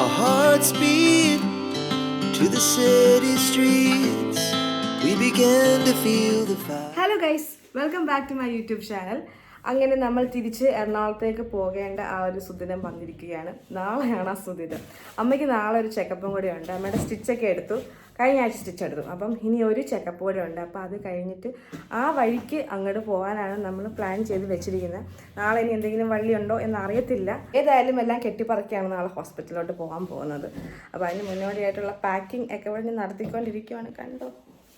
Our hearts beat to the city streets. We began to feel the fire. Hello guys welcome back to my YouTube channel അങ്ങനെ നമ്മൾ തിരിച്ച് എറണാകുളത്തേക്ക് പോകേണ്ട ആ ഒരു സുദിനം വന്നിരിക്കുകയാണ്. നാളെയാണ് ആ സുദിനം. അമ്മയ്ക്ക് നാളെ ഒരു ചെക്കപ്പും കൂടെ ഉണ്ട്. അമ്മയുടെ സ്റ്റിച്ചൊക്കെ എടുത്തു. കഴിഞ്ഞ ആഴ്ച സ്റ്റിച്ച് എടുത്തു. അപ്പം ഇനി ഒരു ചെക്കപ്പ് കൂടെ ഉണ്ട്. അപ്പോൾ അത് കഴിഞ്ഞിട്ട് ആ വഴിക്ക് അങ്ങോട്ട് പോകാനാണ് നമ്മൾ പ്ലാൻ ചെയ്ത് വെച്ചിരിക്കുന്നത്. നാളെ ഇനി എന്തെങ്കിലും വള്ളിയുണ്ടോ എന്ന് അറിയത്തില്ല. ഏതായാലും എല്ലാം കെട്ടിപ്പറക്കിയാണ് നാളെ ഹോസ്പിറ്റലിലോട്ട് പോകാൻ പോകുന്നത്. അപ്പോൾ അതിന് മുന്നോടിയായിട്ടുള്ള പാക്കിംഗ് ഒക്കെ ഇവിടെ നടത്തിക്കൊണ്ടിരിക്കുവാണ്. കണ്ടോ?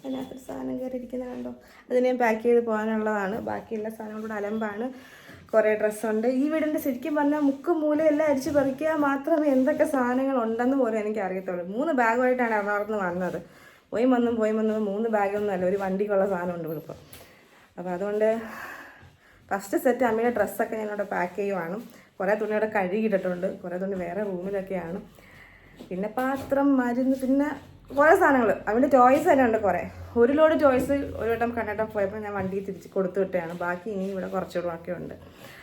അതിനകത്തൊരു സാധനം കയറിയിരിക്കുന്നത് കണ്ടോ? അതിനെയും പാക്ക് ചെയ്ത് പോകാനുള്ളതാണ്. ബാക്കിയുള്ള സാധനങ്ങളുടെ അലമ്പാണ്. കുറേ ഡ്രസ്സുണ്ട്. ഈ വീടിന്റെ ശരിക്കും പറഞ്ഞാൽ മുക്കും മൂലയെല്ലാം അരിച്ച് പറിക്കുക മാത്രമേ എന്തൊക്കെ സാധനങ്ങൾ ഉണ്ടെന്ന് പോലും എനിക്ക് അറിയത്തുള്ളൂ മൂന്ന് ബാഗുമായിട്ടാണ് എറണാകുളത്ത് നിന്ന് വന്നത്. പോയി വന്നും പോയി വന്നും മൂന്ന് ബാഗൊന്നും അല്ല ഒരു വണ്ടിക്കുള്ള സാധനം ഉണ്ട് ഇപ്പോൾ അപ്പോൾ അതുകൊണ്ട് ഫസ്റ്റ് സെറ്റ് അമ്മയുടെ ഡ്രസ്സൊക്കെ ഞാനിവിടെ പാക്ക് ചെയ്യുവാണ്. കുറേ തുണി ഇവിടെ കഴുകിയിട്ടിട്ടുണ്ട്. കുറേ തുണി വേറെ റൂമിലൊക്കെയാണ് പിന്നെ പാത്രം മരുന്ന് പിന്നെ കുറേ സാധനങ്ങൾ അവന്റെ ടോയ്സ് തന്നെ ഉണ്ട് കുറേ. ഒരു ലോഡ് ടോയ്സ് ഒരു വട്ടം കണ്ടിട്ട് പോയപ്പോൾ ഞാൻ വണ്ടി തിരിച്ച് കൊടുത്തു വിട്ടതാണ്. ബാക്കി ഇനി ഇവിടെ കുറച്ചുകൂടെ ഉണ്ട്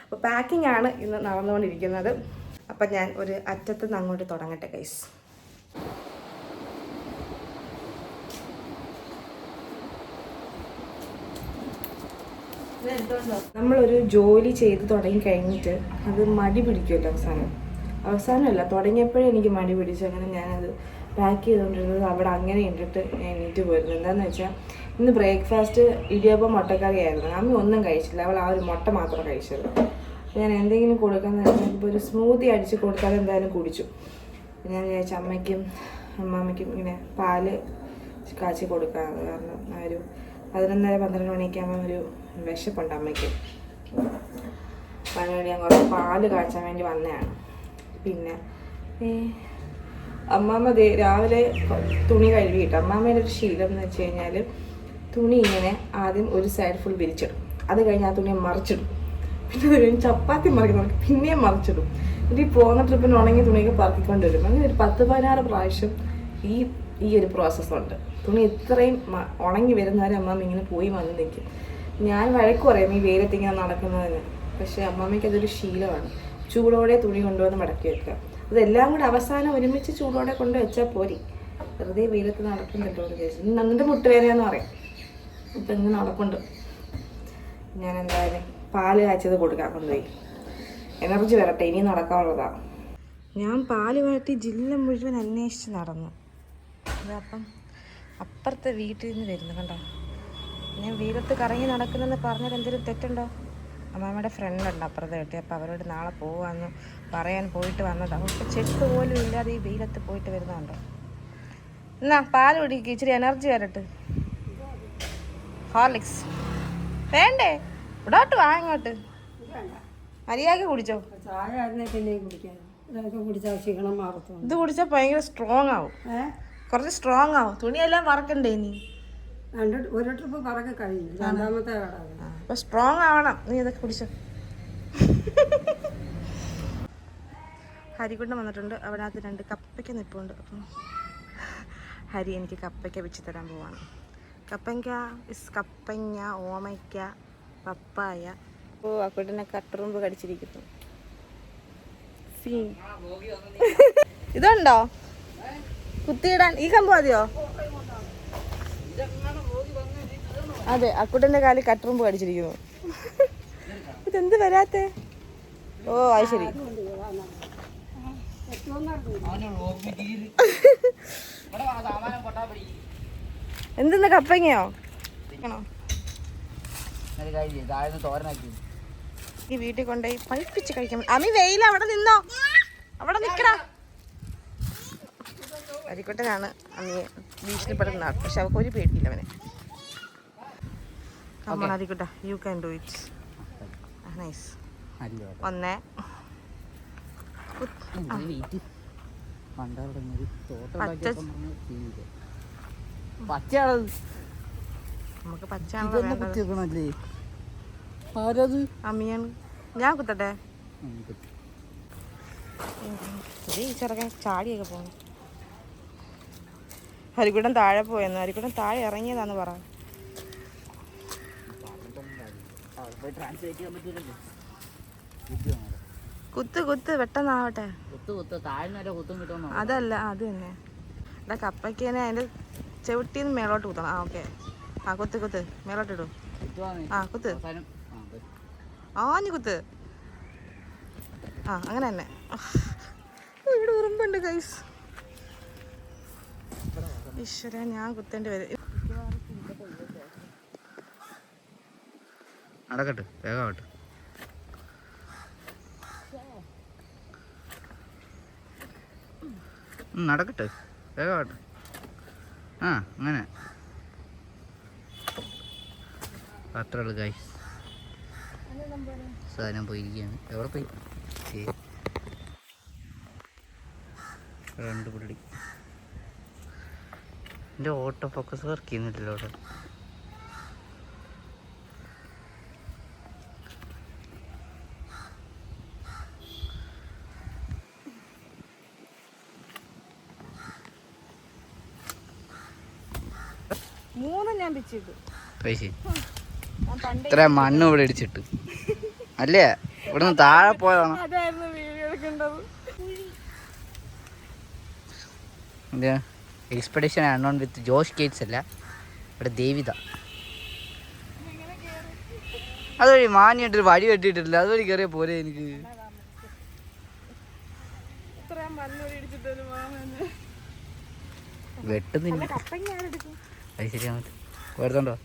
അപ്പോൾ പാക്കിംഗ് ആണ് ഇന്ന് നടന്നുകൊണ്ടിരിക്കുന്നത്. അപ്പം ഞാൻ ഒരു അറ്റത്ത് നിന്ന് അങ്ങോട്ട് തുടങ്ങട്ടെ കൈസ് നമ്മളൊരു ജോലി ചെയ്ത് തുടങ്ങി കഴിഞ്ഞിട്ട് അത് മടി പിടിക്കുമല്ലോ അവസാനം. അവസാനമല്ല തുടങ്ങിയപ്പോഴേ എനിക്ക് മടി പിടിച്ചു അങ്ങനെ ഞാനത് പാക്ക് ചെയ്തുകൊണ്ടിരുന്നത് അവിടെ അങ്ങനെ ഇട്ടിട്ട് എണീറ്റ് പോയിരുന്നു. എന്താണെന്ന് വെച്ചാൽ ഇന്ന് ബ്രേക്ക്ഫാസ്റ്റ് ഇടിയപ്പം മുട്ടക്കറി ആയിരുന്നു അമ്മ ഒന്നും കഴിച്ചില്ല. അവൾ ആ ഒരു മുട്ട മാത്രം കഴിച്ചത്. ഞാൻ എന്തെങ്കിലും കൊടുക്കാന്ന് വെച്ചാൽ ഇപ്പോൾ ഒരു സ്മൂത്തി അടിച്ച് കൊടുത്താൽ എന്തായാലും കുടിച്ചു. ഞാൻ വിചാരിച്ചു അമ്മയ്ക്കും അമ്മാമ്മയ്ക്കും ഇങ്ങനെ പാൽ കാച്ചി കൊടുക്കാറ് കാരണം ആ ഒരു പതിനൊന്നര പന്ത്രണ്ട് മണിയൊക്കെ ഒരു വിശപ്പുണ്ട് അമ്മയ്ക്ക്. അതിനുവേണ്ടി ഞാൻ കുറച്ച് പാൽ കാച്ചാൻ വേണ്ടി വന്നതാണ്. പിന്നെ അമ്മാമ്മ ദേ രാവിലെ തുണി കഴുകിയിട്ട് അമ്മാമ്മയുടെ ഒരു ശീലം എന്ന് വെച്ച് കഴിഞ്ഞാൽ തുണി ഇങ്ങനെ ആദ്യം ഒരു സൈഡ് ഫുൾ വിരിച്ചിടും. അത് കഴിഞ്ഞ് ആ തുണി മറിച്ചിടും. പിന്നെ അത് കഴിഞ്ഞ് ചപ്പാത്തി മറിക്കുന്ന പിന്നെയും മറിച്ചിടും. എന്നിട്ട് ഈ പോകുന്ന ട്രിപ്പിന് ഉണങ്ങിയ തുണിയൊക്കെ പറക്കിക്കൊണ്ട് വരും. അങ്ങനെ ഒരു പത്ത് പതിനാറ് പ്രാവശ്യം ഈ ഈ ഒരു പ്രോസസ്സുണ്ട് തുണി ഇത്രയും ഉണങ്ങി വരുന്നവരെ അമ്മാമ്മ ഇങ്ങനെ പോയി വന്ന് നിൽക്കും ഞാൻ വഴക്ക് പറയും ഈ വെയിലത്ത് ഇങ്ങനെ നടക്കുന്നതിന് പക്ഷേ അമ്മാമ്മയ്ക്ക് അതൊരു ശീലമാണ്. ചൂടോടെ തുണി കൊണ്ടുവന്ന് മടക്കി വെക്കുക. അതെല്ലാം കൂടെ അവസാനം ഒരുമിച്ച് ചൂടോടെ കൊണ്ട് വെച്ചാൽ പോരി. വെറുതെ വെയിലത്ത് നടക്കുന്നുണ്ടോ എന്ന് ചോദിച്ചു നന്നിട്ട് മുട്ടുവേദനയെന്ന് പറയും. ഇപ്പം ഇന്ന് നടക്കുന്നുണ്ട് ഞാൻ എന്തായാലും പാൽ കാച്ചത് കൊടുക്കാൻ കൊണ്ടുപോയി. എനർജി വരട്ടെ ഇനി നടക്കാനുള്ളതാണ് ഞാൻ പാൽ വാട്ടി ജില്ല മുഴുവൻ അന്വേഷിച്ച് നടന്നു. അപ്പം അപ്പുറത്തെ വീട്ടിൽ നിന്ന് വരുന്നു കണ്ടോ? ഞാൻ വീരത്ത് കറങ്ങി നടക്കുന്നെന്ന് പറഞ്ഞാൽ എന്തെങ്കിലും തെറ്റുണ്ടോ? അമ്മാമ്മയുടെ ഫ്രണ്ട് ഉണ്ട് അപ്പുറത്തെ കിട്ടി. അപ്പോൾ അവരോട് നാളെ പോകാമെന്ന് പറയാൻ പോയിട്ട് വന്നതാണ് അവർക്ക് ചെട്ട് പോലും ഇല്ലാതെ ഈ വെയിലത്ത് പോയിട്ട് വരുന്നുണ്ടോ എന്നാ പാൽ കുടിക്കുക ഇച്ചിരി എനർജി വരട്ട്. ഹോർലിക്സ് വേണ്ടേ? ഇവിടോട്ട് വാ ഇങ്ങോട്ട്. മര്യാദയ്ക്ക് കുടിച്ചോ. ഇത് കുടിച്ചാൽ ഭയങ്കര സ്ട്രോങ് ആവും. കുറച്ച് സ്ട്രോങ് ആവും. തുണിയെല്ലാം വറക്കണ്ടേ ഇനി? രണ്ട് ഒരു ട്രിപ്പ് പറക്കെ കഴിഞ്ഞു. രണ്ടാമത്തെ കട അപ്പൊ സ്ട്രോങ് ആവണം. നീ ഇതൊക്കെ കുടിച്ചോ ഹരികുണ്ടം വന്നിട്ടുണ്ട്. അതിനകത്ത് രണ്ട് കപ്പയ്ക്ക് നിൽപ്പുണ്ട് അപ്പം ഹരി എനിക്ക് കപ്പയ്ക്ക വെച്ച് തരാൻ പോവാണ്. കപ്പയ്ക്ക ഇസ് കപ്പങ്ങ ഓമയ്ക്ക പപ്പായ. ഓ അക്കുട്ടിനെ കട്ടറുമ്പ് കടിച്ചിരിക്കുന്നു. ഇതുണ്ടോ? കുത്തിയിടാൻ ഈ കമ്പ് മതിയോ? അതെ അക്കുട്ടന്റെ കാലിൽ കട്ടറുമ്പ് കടിച്ചിരിക്കുന്നു. ഇതെന്ത് വരാത്തെ? ഓ അത് ശരി. എന്തെന്ന് കപ്പങ്ങയോ? ഈ വീട്ടിൽ കൊണ്ടുപോയി പഴിപ്പിച്ച് കഴിക്കാൻ അമി വെയിൽ അവിടെ നിന്നോ? അവിടെ നിക്കടാ. അരിക്കൊട്ടനാണ് അമ്മിയെ ഭീഷണിപ്പെടുന്ന പക്ഷെ അവൾക്ക് ഒരു പേടിയില്ല അവനെ. Come on അരിക്കൊട്ട you can do it nice ഒന്നേ. നമുക്ക് ഞാൻ കുത്തട്ടെ? ഈ ചെറുക്കൻ ചാടിയൊക്കെ പോകുന്നു ഹരിക്കുട്ടൻ താഴെ പോയെന്ന്. ഹരിക്കുട്ടൻ താഴെ ഇറങ്ങിയതാന്ന് പറ. കുത്ത് കുത്ത് പെട്ടെന്നാവട്ടെ. കുത്ത് കുത്ത് താഴ്ന്ന വരെ കുത്തും കിട്ടുമെന്നോ അതല്ല അത് തന്നെ. എടാ കപ്പയ്ക്കേനെ അതിന്റെ ചവിട്ടി മേളോട്ട് കുത്തണം. ആ ഓക്കെ. ആ കുത്ത് കുത്ത്. മേളോട്ട് ഇടൂ. ആ കുത്ത്. ആഞ്ഞു കുത്ത്. ആ അങ്ങനെ തന്നെ. ഇവിടെ ഉറുമ്പുണ്ട് കൈസ് ഈശ്വര ഞാൻ കുത്തേണ്ടി വരും. നടക്കട്ടെ വേഗമാവട്ടെ നടക്കട്ടെ വേഗമാവട്ടെ ആ അങ്ങനെ. അത്ര ആൾക്കായി കായ് സാധനം പോയിരിക്കുകയാണ്. എവിടെ പോയി. രണ്ട് പുള്ളി എന്റെ ഓട്ടോ ഫോക്കസ് വർക്ക് ചെയ്യുന്നില്ലല്ലോ അവിടെ മൂന്നും ഞാൻ പിച്ചിട്ടു പൈസ ഞാൻ പണ്ട് ഇത്ര മണ്ണ് ഇവിടെ ഇടിച്ചിട്ട്. അല്ലേ? ഇവിടുന്ന് താഴെ പോയതാണ്. ഇത് expedition unknown with Josh Gates അല്ല ഇവിടെ ദേവിത. അതുവഴി മാനിയായിട്ടൊരു വഴി വെട്ടിയിട്ടില്ല അതുവഴി കയറിയ പോലെ എനിക്ക്. വെട്ടുന്നില്ല. അത് ശരിയാ വരുന്നുണ്ടോ?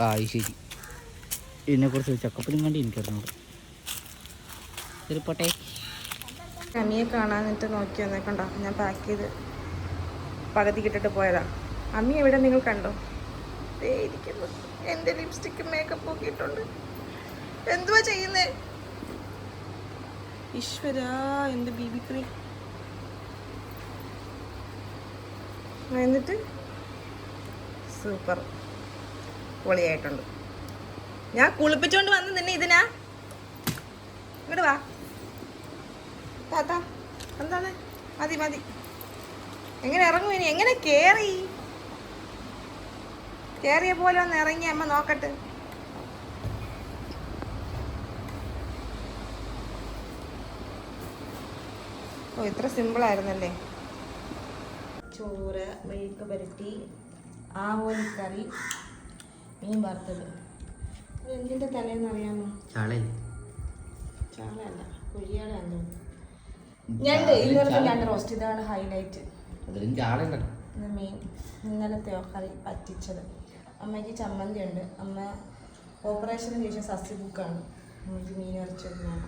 ആ ശരി. ഇതിനെ കുറിച്ച് ചക്കപ്പനും കണ്ടി എനിക്കറിഞ്ഞൂടെ ശരി പോട്ടെ അമ്മിയെ കാണാനിട്ട് നോക്കി വന്നേക്കണ്ടോ ഞാൻ പാക്ക് ചെയ്ത് പകുതി കിട്ടിട്ട് പോയതാ. അമ്മി എവിടെ നിങ്ങൾ കണ്ടോ? ഇരിക്കുന്നു. എന്റെ ലിപ്സ്റ്റിക്ക് മേക്കപ്പ് ഒക്കെ ഇട്ടുണ്ട് എന്തുവാ ചെയ്യുന്നേ? ഈശ്വര എന്റെ ബീബി ക്രീം എന്നിട്ട്? സൂപ്പർ. പൊളിയായിട്ടുണ്ട്. ഞാൻ കുളിപ്പിച്ചോണ്ട് വന്ന് നിന്നെ ഇതിനാ. ഇങ്ങോട്ട് വാ. താത്ത എന്താണ്? മതി മതി. എങ്ങനെ ഇറങ്ങും ഇനി? എങ്ങനെ കേറി? കേറിയ പോലെ ഒന്ന് ഇറങ്ങി അമ്മ നോക്കട്ടെ. ഓ ഇത്ര സിമ്പിൾ ആയിരുന്നല്ലേ? ചോറ് മെഴുക്ക് പുരട്ടി ആവോലിക്കറി മീൻ വറുത്തത്. എന്തിന്റെ തലേന്ന് അറിയാമോ? ചാളയല്ല? ചാളയല്ല കുഴിയാളാണ് ഇന്നലത്തെ ഞാൻ റോസ്റ്റ് ഇതാണ് ഹൈലൈറ്റ് അതിലും ചാളയുണ്ടല്ലോ ഇത് മീൻ ഇന്നലത്തെയോ കറി പറ്റിച്ചത്. അമ്മയ്ക്ക് ചമ്മന്തി ഉണ്ട് അമ്മ ഓപ്പറേഷന് ശേഷം സസ്യ ബുക്കാണ് അമ്മയ്ക്ക് മീൻ ഇറച്ചിരുന്നാണ്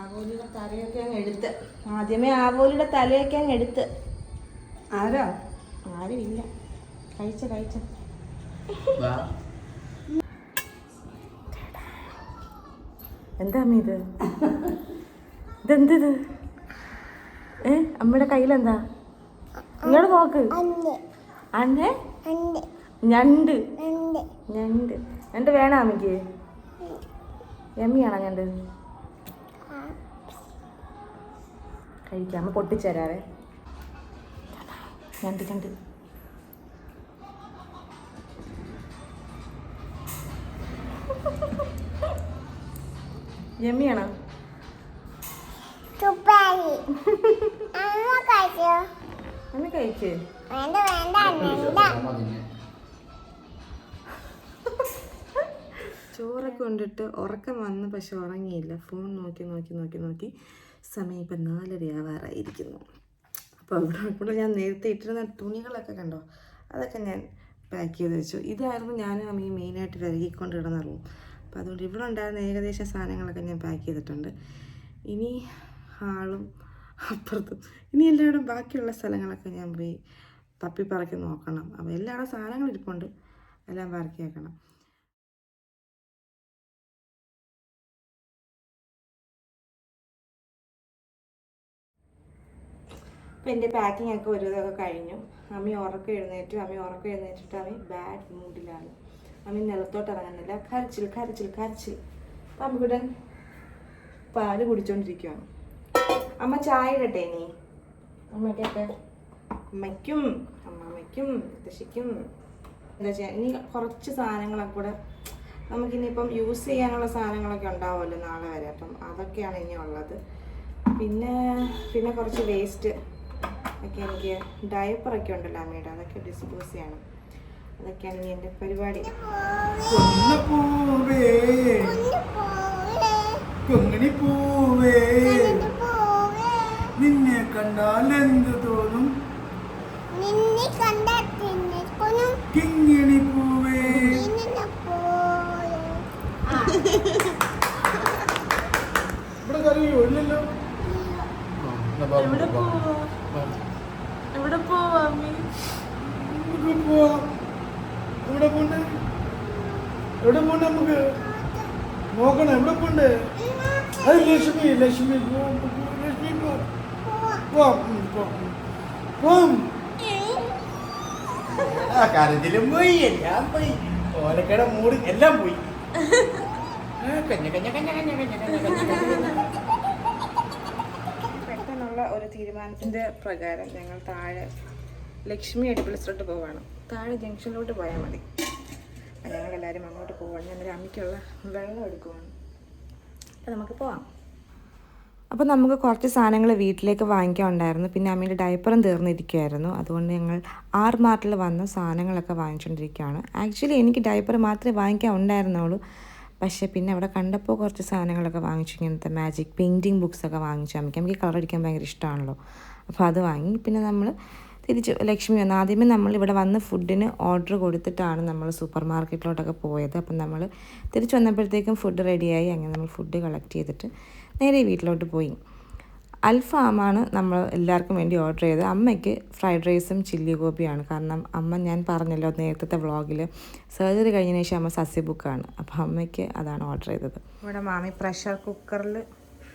ആവോലിയുടെ തലയൊക്കെ അങ്ങ് എടുത്ത്. ആദ്യമേ ആവോലിയുടെ തലയൊക്കെ അങ്ങ് എടുത്ത്. ആരാ? ആരുമില്ല. കഴിച്ച കഴിച്ച. എന്താ അമ്മ ഇത്? ഇതെന്തിത് ഏ അമ്മയുടെ കയ്യിലെന്താ? ഇങ്ങോട്ട് നോക്ക്. അന്നെ. ഞണ്ട്. ഞണ്ട്. ഞണ്ട്. വേണോ അമ്മയ്ക്ക്? എമ്മിയാണോ ഞണ്ട്? കഴിക്കാം. അമ്മ പൊട്ടിച്ചേരാവേ ഞണ്ട് ഞണ്ട്. തുപ്പാരി അമ്മ കഴിച്ചോ? വേണ്ട വേണ്ട ചോറൊക്കെ കൊണ്ടിട്ട് ഉറക്കം വന്ന് പക്ഷെ ഉറങ്ങിയില്ല. ഫോൺ നോക്കി നോക്കി നോക്കി നോക്കി. സമയം ഇപ്പം നാലര ആവാറായിരിക്കുന്നു അപ്പോൾ അവിടെ ഇവിടെ ഞാൻ നേരത്തെ ഇട്ടിരുന്ന തുണികളൊക്കെ കണ്ടോ? അതൊക്കെ ഞാൻ പാക്ക് ചെയ്ത് വെച്ചു. ഇതായിരുന്നു ഞാൻ അമ്മയും മെയിനായിട്ട് കിടന്ന റൂം അപ്പോൾ അതുകൊണ്ട് ഇവിടെ ഉണ്ടായിരുന്ന ഏകദേശം സാധനങ്ങളൊക്കെ ഞാൻ പാക്ക് ചെയ്തിട്ടുണ്ട്. ഇനി ഹാളും അപ്പുറത്തും. ഇനി എല്ലായിടും ബാക്കിയുള്ള സ്ഥലങ്ങളൊക്കെ ഞാൻ പോയി തപ്പിപ്പറക്കി നോക്കണം. അപ്പോൾ എല്ലാവരുടെ സാധനങ്ങൾ ഇരിപ്പുണ്ട്. എല്ലാം പറക്കി വെക്കണം. അപ്പം എന്റെ പാക്കിംഗ് ഒക്കെ ഒരു ഇതൊക്കെ കഴിഞ്ഞു. അമ്മി ഉറക്കം എഴുന്നേറ്റു. അമ്മി ഉറക്കം എഴുന്നേറ്റിട്ട് അമ്മി ബാഡ് മൂഡിലാണ് അമ്മി നിലത്തോട്ട് ഇറങ്ങുന്നില്ല. കരച്ചിൽ കരച്ചിൽ കരച്ചിൽ. അപ്പം അമ്മിക്കുടൻ പാൽ കുടിച്ചോണ്ടിരിക്കുകയാണ് അമ്മ ചായ ഇടട്ടെ നീ അമ്മയ്ക്കൊക്കെ. അമ്മയ്ക്കും അമ്മാമ്മയ്ക്കും മുത്തശ്ശിക്കും. എന്താ ചെയ്യാ? ഇനി കുറച്ച് സാധനങ്ങളൊക്കെ കൂടെ നമുക്കിനിയിപ്പം യൂസ് ചെയ്യാനുള്ള സാധനങ്ങളൊക്കെ ഉണ്ടാവുമല്ലോ നാളെ വരെ. അപ്പം അതൊക്കെയാണ് ഇനി ഉള്ളത്. പിന്നെ പിന്നെ കുറച്ച് വേസ്റ്റ് ഒക്കെ എനിക്ക് ഡയപ്പറൊക്കെ ഉണ്ടല്ലോ അമ്മയുടെ. അതൊക്കെ ഡിസ്പോസ് ചെയ്യണം. അതൊക്കെയാണ് ഇനി എന്റെ പരിപാടി. പൂവേ പോവേ കണ്ടാൽ എന്ത് തോന്നും? കിങ്ങിണി പൂവേ. നിന്നെ പോവേ ഇവിടെ കറിയോ ഇല്ലല്ലോ കരഞ്ഞിലും പോയി എല്ലാം പോയി. ഓലക്കട മൂടി എല്ലാം പോയി. പെട്ടെന്നുള്ള ഒരു തീരുമാനത്തിന്റെ പ്രകാരം ഞങ്ങൾ താഴെ ലക്ഷ്മി അടിപൊളിസിലോട്ട് പോവാണ്. താഴെ ജംഗ്ഷനിലോട്ട് പോയാൽ മതി. ഞങ്ങൾ എല്ലാവരും അങ്ങോട്ട് പോവാണ്. ഞാനൊരു അമ്മയ്ക്കുള്ള വെള്ളം എടുക്കുവാണ്. അപ്പം നമുക്ക് പോവാം. അപ്പോൾ നമുക്ക് കുറച്ച് സാധനങ്ങൾ വീട്ടിലേക്ക് വാങ്ങിക്കാൻ ഉണ്ടായിരുന്നു പിന്നെ അമ്മയുടെ ഡയപ്പറും തീർന്നിരിക്കുമായിരുന്നു അതുകൊണ്ട് ഞങ്ങൾ ആർ മാർട്ടിൽ വന്ന് സാധനങ്ങളൊക്കെ വാങ്ങിച്ചുകൊണ്ടിരിക്കുകയാണ് ആക്ച്വലി എനിക്ക് ഡയപ്പർ മാത്രമേ വാങ്ങിക്കാൻ ഉണ്ടായിരുന്നുള്ളൂ പക്ഷേ പിന്നെ അവിടെ കണ്ടപ്പോൾ കുറച്ച് സാധനങ്ങളൊക്കെ വാങ്ങിച്ചു. ഇങ്ങനത്തെ മാജിക് പെയിന്റിങ് ബുക്സൊക്കെ വാങ്ങിച്ചു അമ്മയ്ക്ക്. എനിക്ക് കളർ അടിക്കാൻ ഭയങ്കര ഇഷ്ടമാണല്ലോ അപ്പോൾ അത് വാങ്ങി. പിന്നെ നമ്മൾ തിരിച്ച് ലക്ഷ്മി വന്നു. ആദ്യമേ നമ്മൾ ഇവിടെ വന്ന് ഫുഡിന് ഓർഡർ കൊടുത്തിട്ടാണ് നമ്മൾ സൂപ്പർ മാർക്കറ്റിലോട്ടൊക്കെ പോയത്. അപ്പം നമ്മൾ തിരിച്ച് വന്നപ്പോഴത്തേക്കും ഫുഡ് റെഡിയായി അങ്ങനെ നമ്മൾ ഫുഡ് കളക്ട് ചെയ്തിട്ട് നേരെ വീട്ടിലോട്ട് പോയി. അൽഫാമാണ് നമ്മൾ എല്ലാവർക്കും വേണ്ടി ഓർഡർ ചെയ്തത്. അമ്മയ്ക്ക് ഫ്രൈഡ് റൈസും ചില്ലി ഗോപിയാണ് കാരണം അമ്മ ഞാൻ പറഞ്ഞല്ലോ നേരത്തെ വ്ളോഗിൽ സർജറി കഴിഞ്ഞതിന് ശേഷം അമ്മ സസ്യബുക്കാണ് അപ്പോൾ അമ്മയ്ക്ക് അതാണ് ഓർഡർ ചെയ്തത്. ഇവിടെ മാമി പ്രഷർ കുക്കറിൽ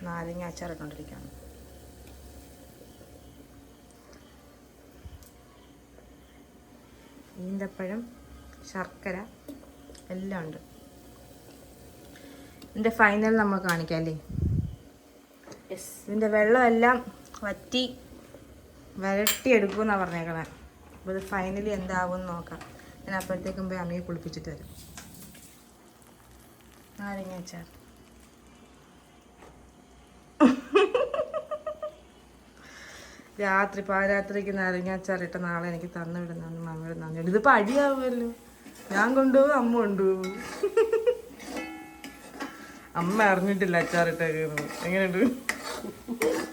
നാരങ്ങ അച്ചാർ ഇട്ടുകൊണ്ടിരിക്കുകയാണ്. ഈന്തപ്പഴം ശർക്കര എല്ലാം ഉണ്ട്. ഇതിന്റെ ഫൈനൽ നമ്മൾ കാണിക്കാം അല്ലേ? യെസ് ഇതിന്റെ വെള്ളമെല്ലാം വറ്റി വരട്ടിയെടുക്കുമെന്നാണ് പറഞ്ഞേക്കണേ. അപ്പോൾ ഇത് ഫൈനലി എന്താവും നോക്കാം. ഞാൻ അപ്പോഴത്തേക്കും പോയി അമ്മയെ കുളിപ്പിച്ചിട്ട് വരും. നാരങ്ങ അച്ചാർ. രാത്രി പാരാത്രിക്ക് നാരങ്ങ അച്ചാർ ഇട്ട നാളെ എനിക്ക് തന്നു വിടുന്നു മമ്മയുടെ നന്ദി ഇതിപ്പോൾ അടിയാവുമല്ലോ. ഞാൻ കൊണ്ടുപോകും അമ്മ കൊണ്ടുപോകും അമ്മ അറിഞ്ഞിട്ടില്ല അച്ചാറിട്ടേക്കുന്നത് എങ്ങനെയുണ്ട്? Yeah.